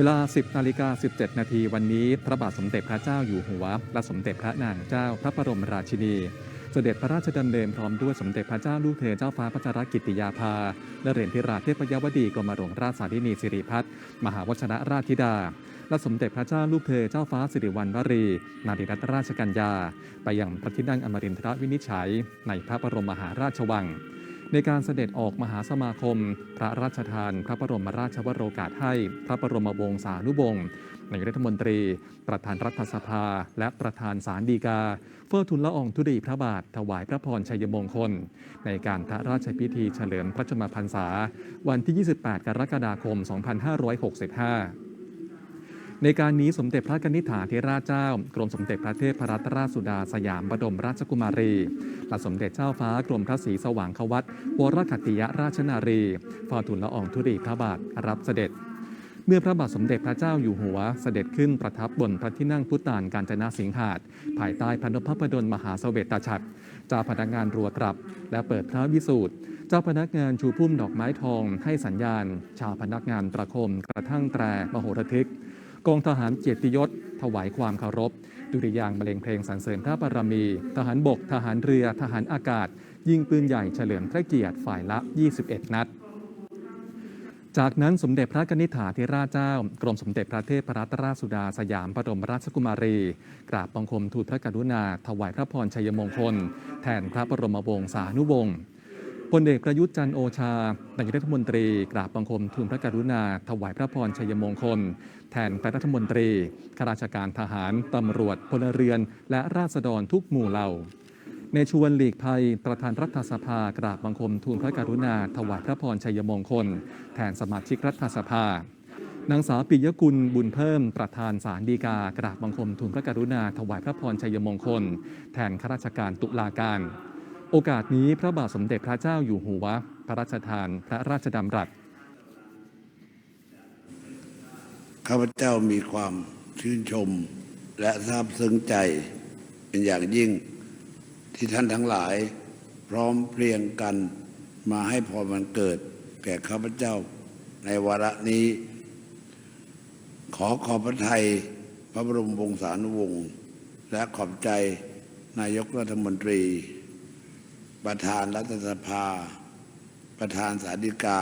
เวลา 10นาฬิกา17 นาทีวันนี้ พระบาทสมเด็จพระเจ้าอยู่หัว และสมเด็จพระนางเจ้าพระบรมราชินี เสด็จพระราชดำเนินพร้อมด้วยสมเด็จพระเจ้าลูกเธอเจ้าฟ้าพัชรกิติยาภา และเหรียญธิราชเทพยวดีกรมหลวงราชสาธินีสิริพัฒน์มหาวชนะราชธิดา และสมเด็จพระเจ้าลูกเธอเจ้าฟ้าสิริวัณวรี นารีรัตนราชกัญญา ไปยังพระที่นั่งอมรินทรวินิจฉัย ในพระบรมมหาราชวัง ในการเสด็จออกมหาสมาคม พระราชทาน พระบรมราชวโรกาสให้ พระบรมวงศานุวงศ์นายกรัฐมนตรี ประธานรัฐสภา และประธานศาลฎีกา เฝ้าทูลละอองธุลีพระบาท ถวายพระพรชัยมงคล ในการพระราชพิธีเฉลิมพระชนมพรรษา วันที่ 28 กรกฎาคม 2565 ในการนี้สมเด็จพระกนิษฐาธิราชเจ้า กรมสมเด็จพระเทพรัตนราชสุดาสยามบรมราชกุมารีและสมเด็จเจ้าฟ้ากรมพระศรีสว่างควัตวรคติยราชนารีฝ้าทูลละอองธุลีพระบาทรับเสด็จ เมื่อพระบาทสมเด็จพระเจ้าอยู่หัวเสด็จขึ้นประทับบนพระที่นั่งพุทธานการจนาสิงหาดภายใต้พระนพพดลมหาเสวตฉัตรเจ้าพนักงานรัวกลับ และเปิดพระวิสูตรเจ้าพนักงานชูพุ่มดอกไม้ทองให้สัญญาณ ชาวพนักงานประคมกระทั่งแตรมโหระทึก กองทหารเกียรติยศ ถวายความเคารพ ดุริยางบรรเลงเพลงสรรเสริญพระบารมี ทหารบก ทหารเรือ ทหารอากาศ ยิงปืนใหญ่เฉลิมพระเกียรติฝ่ายละ 21 นัดจากนั้นสมเด็จพระนิษฐาธิราชเจ้า กรมสมเด็จพระเทพรัตนราชสุดาสยามบรมราชกุมารี กราบบังคมทูลพระกรุณา ถวายพระพรชัยมงคล แทนพระบรมวงศานุวงศ์ พลเอกประยุทธ์จันโอชานายกรัฐมนตรีกราบบังคมทูลพระกรุณา ถวายพระพรชัยมงคล แทนพระรัฐมนตรีข้าราชการทหาร ตำรวจ พลเรือน และราษฎรทุกหมู่เหล่า ในชวนหลีกภัย ประธานรัฐสภากราบบังคมทูลพระกรุณา ถวายพระพรชัยมงคล แทนสมาชิกรัฐสภานางสาวปิยกุลบุญเพิ่มประธานศาลฎีกากราบบังคมทูลพระกรุณา ถวายพระพรชัยมงคล แทนข้าราชการตุลาการ โอกาสนี้พระบาทสมเด็จพระเจ้าอยู่หัว พระราชทานพระราชดำรัส ข้าพเจ้ามีความชื่นชมและซาบซึ้งใจเป็นอย่างยิ่งที่ท่านทั้งหลาย พร้อมเพรียงกันมาให้พรวันเกิด แก่ข้าพเจ้าในวาระนี้ ขอขอบพระทัยพระบรมวงศานุวงศ์และขอบใจนายกรัฐมนตรี ประธานรัฐสภา ประธานสาธิกา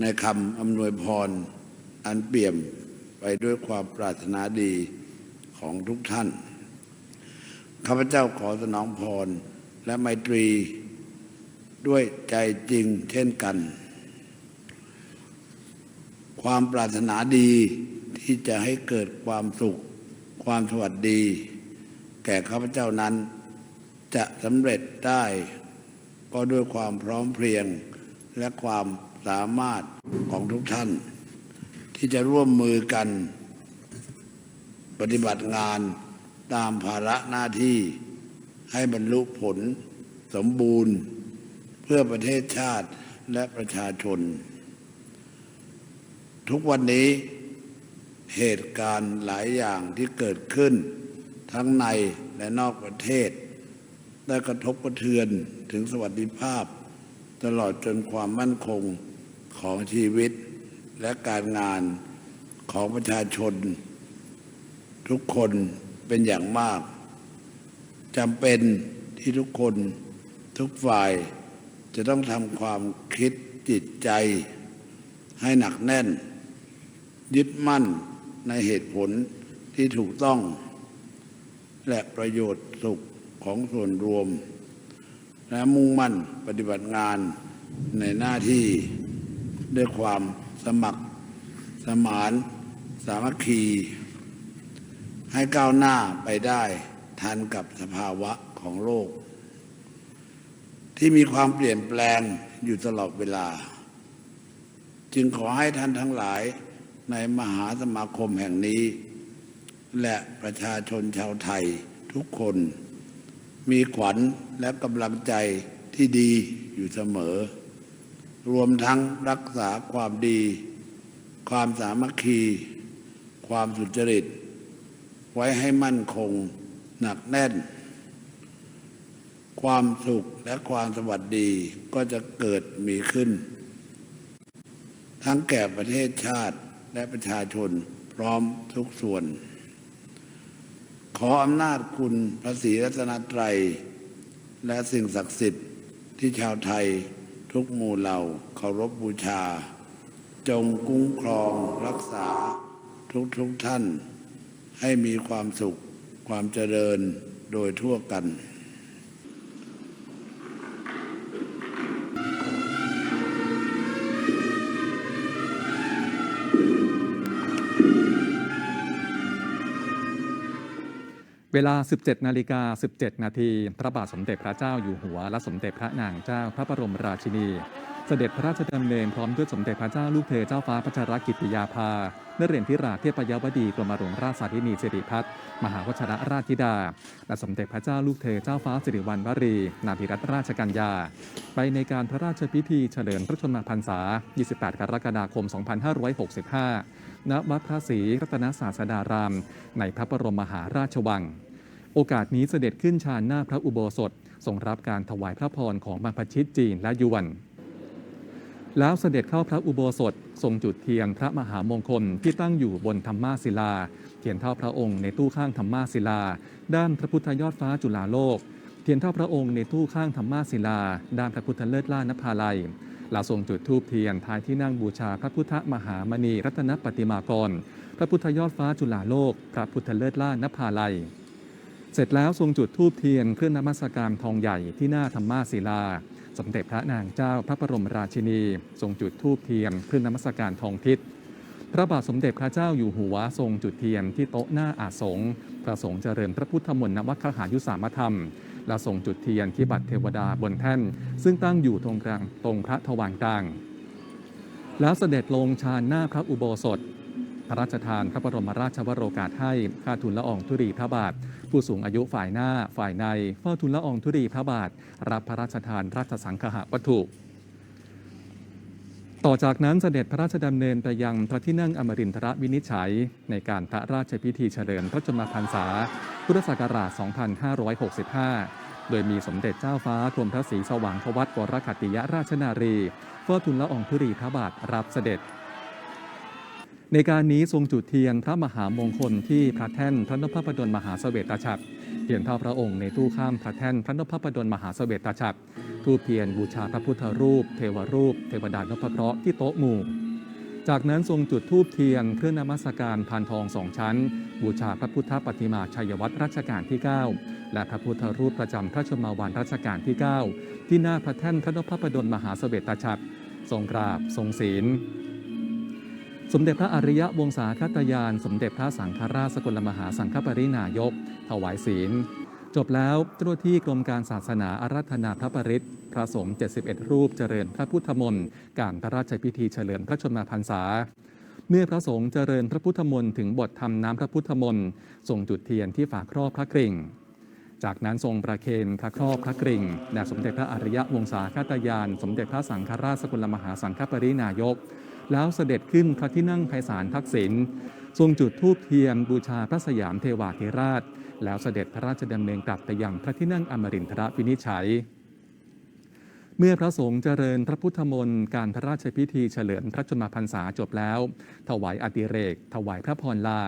ในคำอำนวยพร อันเปี่ยมไปด้วยความปรารถนาดีของทุกท่าน ข้าพเจ้าขอสนองพร และไมตรีด้วยใจจริงเช่นกัน ความปรารถนาดีที่จะให้เกิดความสุข ความสวัสดี แก่ข้าพเจ้านั้น จะสำเร็จได้ ก็ด้วยความพร้อมเพรียงและความสามารถของทุกท่าน ที่จะร่วมมือกัน ปฏิบัติงานตามภาระหน้าที่ให้บรรลุผลสมบูรณ์ เพื่อประเทศชาติและประชาชน ทุกวันนี้เหตุการณ์หลายอย่างที่เกิดขึ้น ทั้งในและนอกประเทศ ได้กระทบกระเทือนถึงสวัสดิภาพ ตลอดจนความมั่นคงของชีวิตและการงานของประชาชน ทุกคนเป็นอย่างมากจำเป็นที่ทุกคนทุกฝ่ายจะต้องทำความคิดจิตใจ ให้หนักแน่น ยึดมั่นในเหตุผลที่ถูกต้อง และประโยชน์สุข ของส่วนรวม และมุ่งมั่นปฏิบัติงานในหน้าที่ด้วยความสมัครสมานสามัคคี ให้ก้าวหน้าไปได้ทันกับสภาวะของโลก ที่มีความเปลี่ยนแปลงอยู่ตลอดเวลา จึงขอให้ท่านทั้งหลายในมหาสมาคมแห่งนี้ และประชาชนชาวไทยทุกคน มีขวัญและกำลังใจที่ดีอยู่เสมอ รวมทั้งรักษาความดี ความสามัคคี ความสุจริต ไว้ให้มั่นคงหนักแน่น ความสุขและความสวัสดีก็จะเกิดมีขึ้น ทั้งแก่ประเทศชาติและประชาชนพร้อมทุกส่วน ขออำนาจคุณพระศรีรัตนตรัย และสิ่งศักดิ์สิทธิ์ที่ชาวไทยทุกหมู่เหล่าเคารพบบูชา จงคุ้มครองรักษาทุกทุกท่าน ให้มีความสุขความเจริญโดยทั่วกัน เวลา 17 นาฬิกา 17 นาที พระบาทสมเด็จพระเจ้าอยู่หัว และสมเด็จพระนางเจ้าพระบรมราชินี เสด็จพระราชดำเนินพร้อมด้วยสมเด็จพระเจ้าลูกเธอเจ้าฟ้าพัชรกิติยาภานเรศธิราเทพยวดีกรมหลวงราชสาธินีสิริพัฒน์มหาวชรราชธิดา และสมเด็จพระเจ้าลูกเธอเจ้าฟ้าสิริวัณวรี นาธิรัตนราชกัญญา ไปในการพระราชพิธีเฉลิมพระชนมพรรษา 28 กรกฎาคม 2565 ณ วัดพระศรีรัตนศาสดาราม ในพระบรมมหาราชวัง โอกาสนี้เสด็จขึ้นชานหน้าพระอุโบสถทรงรับการถวายพระพรของบรรพชิตจีนและยวน แล้วเสด็จเข้าพระอุโบสถทรงจุดเทียนพระมหามงคลที่ตั้งอยู่บนธรรมาศิลา เทียนเท่าพระองค์ในตู้ข้างธรรมาศิลา ด้านพระพุทธยอดฟ้าจุฬาโลก เทียนเท่าพระองค์ในตู้ข้างธรรมาศิลา ด้านพระพุทธเลิศล่านภาลัยละทรงจุดธูปเทียนท้ายที่นั่งบูชาพระพุทธมหามณีรัตนปฏิมากร พระพุทธยอดฟ้าจุฬาโลก พระพุทธเลิศล่านภาลัย เสร็จแล้วทรงจุดธูปเทียนเครื่องนมัสการทองใหญ่ที่หน้าธรรมาศิลา สมเด็จพระนางเจ้าพระบรมราชินี ทรงจุดธูปเทียนเครื่อนมัสการทองทิศพระบาทสมเด็จพระเจ้าอยู่หัวทรงจุดเทียนที่โต๊ะหน้าอาสงฆ์พระสงฆ์เจริญพระพุทธมนต์นวัคหายุสามธรรม และทรงจุดเทียนที่บัตรเทวดาบนแท่น ซึ่งตั้งอยู่ตรงกลางตรงพระทวารกลาง แล้วเสด็จลงชานหน้าพระอุโบสถ พระราชทานพระบรมราชวโรกาสให้ข้าทูลละอองธุรีพระบาท ผู้สูงอายุฝ่ายหน้าฝ่ายในเฝ้าทูลละอองธุรีพระบาท รับพระราชทานราชสังฆะวัตถุต่อจากนั้นเสด็จพระราชดำเนินไปยังพระที่นั่งอมรินทรวินิจฉัย ในการพระราชพิธีเฉลิมพระชนมพรรษา พุทธศักราช 2565 โดยมีสมเด็จเจ้าฟ้ากรมพระศรีสว่างควัตวรคัตติยราชนารีเฝ้าทูลละอองธุรีพระบาทรับเสด็จ ในการนี้ทรงจุดเทียนพระมหามงคลที่พระแท่นพระนพพดลมหาเสวตฉัตรเทียนเท่าพระองค์ในตู้ข้ามพระแท่นพระนพพดลมหาเสวตฉัตรทูปเทียนบูชาพระพุทธรูป เทวรูป เทวดานพเคราะห์ที่โต๊ะหมู่ จากนั้นทรงจุดธูปเทียนเครื่องนมัสการพานทองสองชั้น บูชาพระพุทธปฏิมาชัยวัตรรัชกาลที่ 9 และพระพุทธรูปประจำพระชมาวันรัชกาลที่ 9 ที่หน้าพระแท่นพระนพพดลมหาเสวตฉัตรทรงกราบทรงศีล สมเด็จพระอริยวงศาคตยาน สมเด็จพระสังฆราชสกลมหาสังฆปรินายก ถวายศีล จบแล้วเจ้าหน้าที่กรมการศาสนาอารัธนาพระปริตรพระสงฆ์71 รูปเจริญพระพุทธมนต์การพระราชพิธีเฉลิมพระชนมพรรษา เมื่อพระสงฆ์เจริญพระพุทธมนต์ถึงบททำน้ำพระพุทธมนต์ส่งจุดเทียนที่ฝาครอบพระกริ่งจากนั้นทรงประเคนพระครอบพระกริ่งแด่สมเด็จพระอริยวงศาคตยาน สมเด็จพระสังฆราชสกลมหาสังฆปรินายก แล้วเสด็จขึ้นพระที่นั่งไพศาลทักษิณทรงจุดธูปเทียนบูชาพระสยามเทวาธิราช แล้วเสด็จพระราชดำเนินกลับไปยังพระที่นั่งอมรินทรวินิจฉัย เมื่อพระสงฆ์เจริญพระพุทธมนต์การพระราชพิธีเฉลิมพระชนมพรรษาจบแล้ว ถวายอติเรก ถวายพระพรลา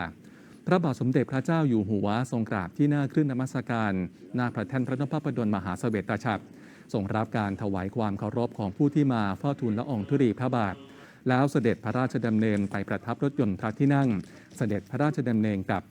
พระบาทสมเด็จพระเจ้าอยู่หัวทรงกราบที่หน้าคลื่นนมัสการ หน้าพระแท่นพระนพพดลมหาเสวตฉัตรทรงรับการถวายความเคารพของผู้ที่มาเฝ้าทูลละอองธุรีพระบาท แล้วเสด็จพระราชดำเนินไปประทับรถยนต์พระที่นั่ง เสด็จพระราชดำเนินกับ